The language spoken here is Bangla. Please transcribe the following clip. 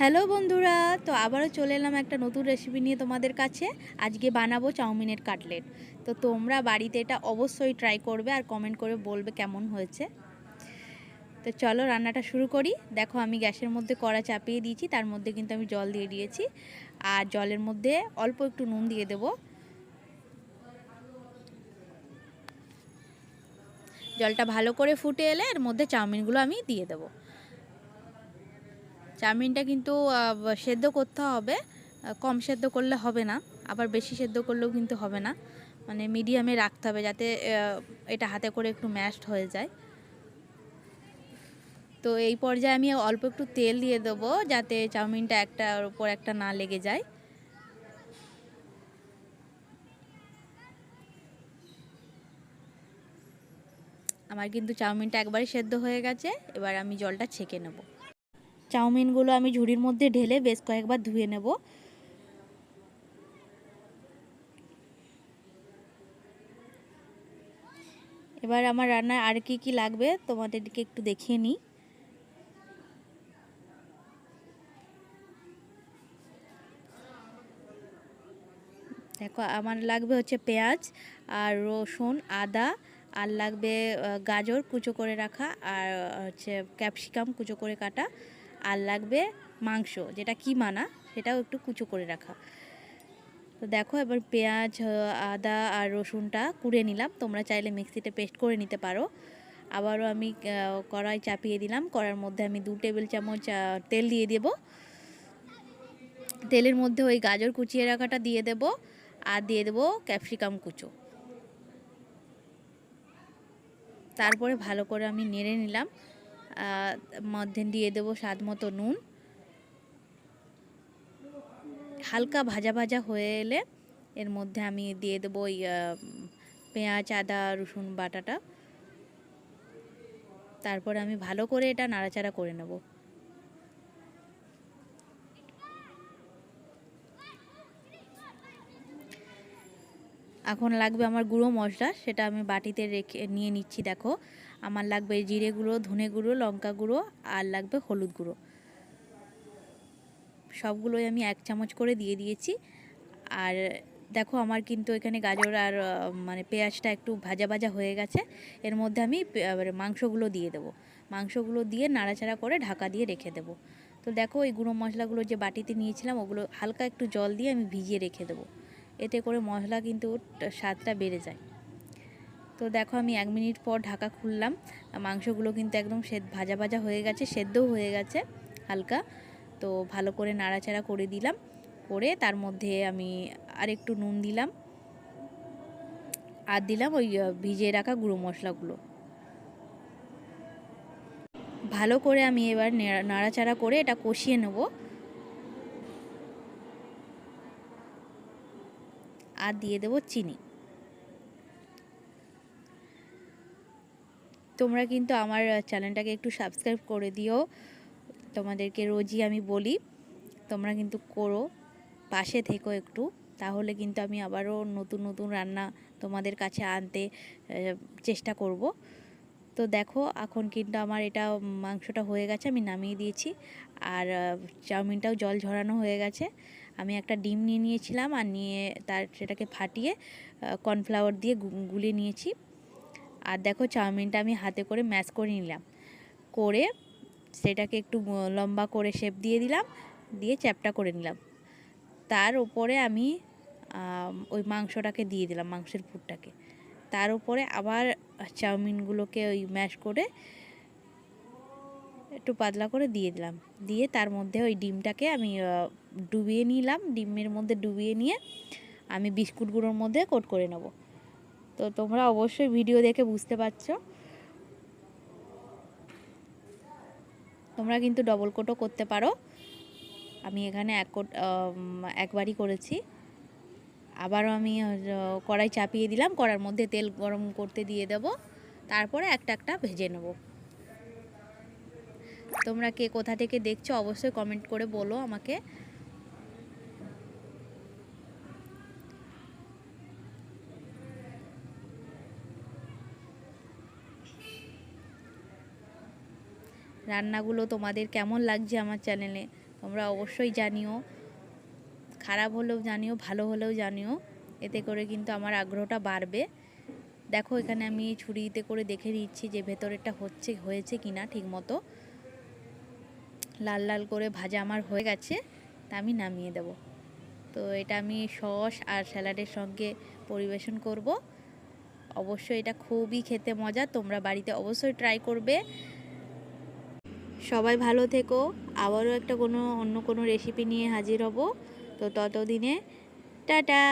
হ্যালো বন্ধুরা, তো আবারও চলে এলাম একটা নতুন রেসিপি নিয়ে তোমাদের কাছে। আজকে বানাবো চাউমিনের কাটলেট। তো তোমরা বাড়িতে এটা অবশ্যই ট্রাই করবে আর কমেন্ট করে বলবে কেমন হয়েছে। তো চলো রান্নাটা শুরু করি। দেখো আমি গ্যাসের মধ্যে কড়া চাপিয়ে দিয়েছি, তার মধ্যে কিন্তু আমি জল দিয়ে দিয়েছি। আর জলের মধ্যে অল্প একটু নুন দিয়ে দেব। জলটা ভালো করে ফুটে এলে এর মধ্যে চাউমিনগুলো আমি দিয়ে দেবো। চাউমিনটা কিন্তু সেদ্ধ করতে হবে। কম সেদ্ধ করলে হবে না, আবার বেশি সেদ্ধ করলেও কিন্তু হবে না। মানে মিডিয়ামে রাখতে হবে যাতে এটা হাতে করে একটু ম্যাশড হয়ে যায়। তো এই পর্যায়ে আমি অল্প একটু তেল দিয়ে দেবো, যাতে চাউমিনটা একটার উপর একটা না লেগে যায়। আমার কিন্তু চাউমিনটা একবারই সেদ্ধ হয়ে গেছে, এবার আমি জলটা ছেঁকে নেব। চাউমিনগুলো আমি ঝুড়ির মধ্যে ঢেলে বেশ কয়েকবার ধুয়ে নেব। এবার আমার রান্নায় আর কি কি লাগবে তোমাদেরকে একটু দেখিয়ে নিই। দেখো, আমার লাগবে হচ্ছে পেঁয়াজ আর রসুন, আদা, আর লাগবে গাজর কুচো করে রাখা, আর হচ্ছে ক্যাপসিকাম কুচো করে কাটা। আর লাগবে মাংস, যেটা কি মানা সেটাও একটু কুচো করে রাখা। তো দেখো এবার পেঁয়াজ আদা আর রসুনটা কুড়ে নিলাম, তোমরা চাইলে মিক্সিতে পেস্ট করে নিতে পারো। আবারও আমি কড়াই চাপিয়ে দিলাম, কড়ার মধ্যে আমি দু টেবিল চামচ তেল দিয়ে দেব। তেলের মধ্যে ওই গাজর কুচিয়ে রাখাটা দিয়ে দেব আর দিয়ে দেবো ক্যাপসিকাম কুচো। তারপরে ভালো করে আমি নেড়ে নিলাম। মধ্যে দিয়ে দেবো স্বাদ মতো নুন। হালকা ভাজা ভাজা হয়ে এলে এর মধ্যে আমি দিয়ে দেবো ওই পেঁয়াজ, আদা, রসুন বাটাটা। তারপরে আমি ভালো করে এটা নাড়াচাড়া করে নেব। এখন লাগবে আমার গুঁড়ো মশলা, সেটা আমি বাটিতে রেখে, নিয়ে নিচ্ছি, দেখো। আমার লাগবে জিরে গুঁড়ো, ধনে গুঁড়ো, লঙ্কা গুঁড়ো, আর লাগবে হলুদ গুঁড়ো। সবগুলোই আমি এক চামচ করে দিয়ে দিয়েছি। আর দেখো, আমার কিন্তু এখানে গাজর আর মানে পেঁয়াজটা একটু ভাজা ভাজা হয়ে গেছে। এর মধ্যে আমি মাংসগুলো দিয়ে দেবো। মাংসগুলো দিয়ে নাড়াচাড়া করে ঢাকা দিয়ে রেখে দেবো। তো দেখো ওই গুঁড়ো মশলাগুলো যে বাটিতে নিয়েছিলাম, ওগুলো হালকা একটু জল দিয়ে আমি ভিজিয়ে রেখে দেবো। এতে করে মশলা কিন্তু স্বাদটা বেড়ে যায়। তো দেখো আমি এক মিনিট পর ঢাকা খুললাম। মাংসগুলো কিন্তু একদম সেদ, ভাজা ভাজা হয়ে গেছে, সেদ্ধও হয়ে গেছে হালকা। তো ভালো করে নাড়াচাড়া করে দিলাম। করে তার মধ্যে আমি আর একটু নুন দিলাম। আর দিলাম ওই ভিজিয়ে রাখা গুঁড়ো মশলাগুলো। ভালো করে আমি এবার নাড়াচাড়া করে এটা কষিয়ে নেব। আর দিয়ে দেবো চিনি। তোমরা কিন্তু আমার চ্যানেলটাকে একটু সাবস্ক্রাইব করে দিও। তোমাদেরকে রোজই আমি বলি, তোমরা কিন্তু করো, পাশে থেকো একটু। তাহলে কিন্তু আমি আবারও নতুন নতুন রান্না তোমাদের কাছে আনতে চেষ্টা করব। তো দেখো, এখন কিন্তু আমার এটা মাংসটা হয়ে গেছে, আমি নামিয়ে দিয়েছি। আর চাউমিনটাও জল ঝরানো হয়ে গেছে। আমি একটা ডিম নিয়ে নিয়েছিলাম আর নিয়ে তার সেটাকে ফাটিয়ে কর্নফ্লাওয়ার দিয়ে গুলে নিয়েছি। আর দেখো চাউমিনটা আমি হাতে করে ম্যাশ করে নিলাম। করে সেটাকে একটু লম্বা করে শেপ দিয়ে দিলাম, দিয়ে চ্যাপটা করে নিলাম। তার উপরে আমি ওই মাংসটাকে দিয়ে দিলাম, মাংসের পুরটাকে। তার উপরে আবার চাউমিনগুলোকে ওই ম্যাশ করে একটু পাতলা করে দিয়ে দিলাম। দিয়ে তার মধ্যে ওই ডিমটাকে আমি ডুবিয়ে নিলাম। ডিমের মধ্যে ডুবিয়ে নিয়ে আমি বিস্কুটগুলোর মধ্যে কোট করে নেব। তো তোমরা অবশ্যই ভিডিও দেখে বুঝতে পারছ। তোমরা কিন্তু ডবল কোটও করতে পারো। আমি এখানে এক কোট একবারই করেছি। আবারও আমি কড়াই চাপিয়ে দিলাম। কড়ার মধ্যে তেল গরম করতে দিয়ে দেব। তারপরে একটা একটা ভেজে নেব। তোমরা কে কোথা থেকে দেখছ, অবশ্যই কমেন্ট করে বলো আমাকে। রান্নাগুলো তোমাদের কেমন লাগছে আমার চ্যানেলে তোমরা অবশ্যই জানিও। খারাপ হলেও জানিও, ভালো হলেও জানিও। এতে করে কিন্তু আমার আগ্রহটা বাড়বে। দেখো, এখানে আমি ছুরিতে করে দেখে নিচ্ছি যে ভেতরেরটা হচ্ছে, হয়েছে কিনা ঠিক মতো লাল লাল করে ভাজা আমার হয়ে গেছে, তা আমি নামিয়ে দেব। তো এটা আমি সস আর স্যালাডের সঙ্গে পরিবেশন করব। অবশ্যই এটা খুবই খেতে মজা, তোমরা বাড়িতে অবশ্যই ট্রাই করবে। সবাই ভালো থেকো, আবারও একটা কোনো, অন্য কোনো রেসিপি নিয়ে হাজির হব। তো ততদিনে, টাটা!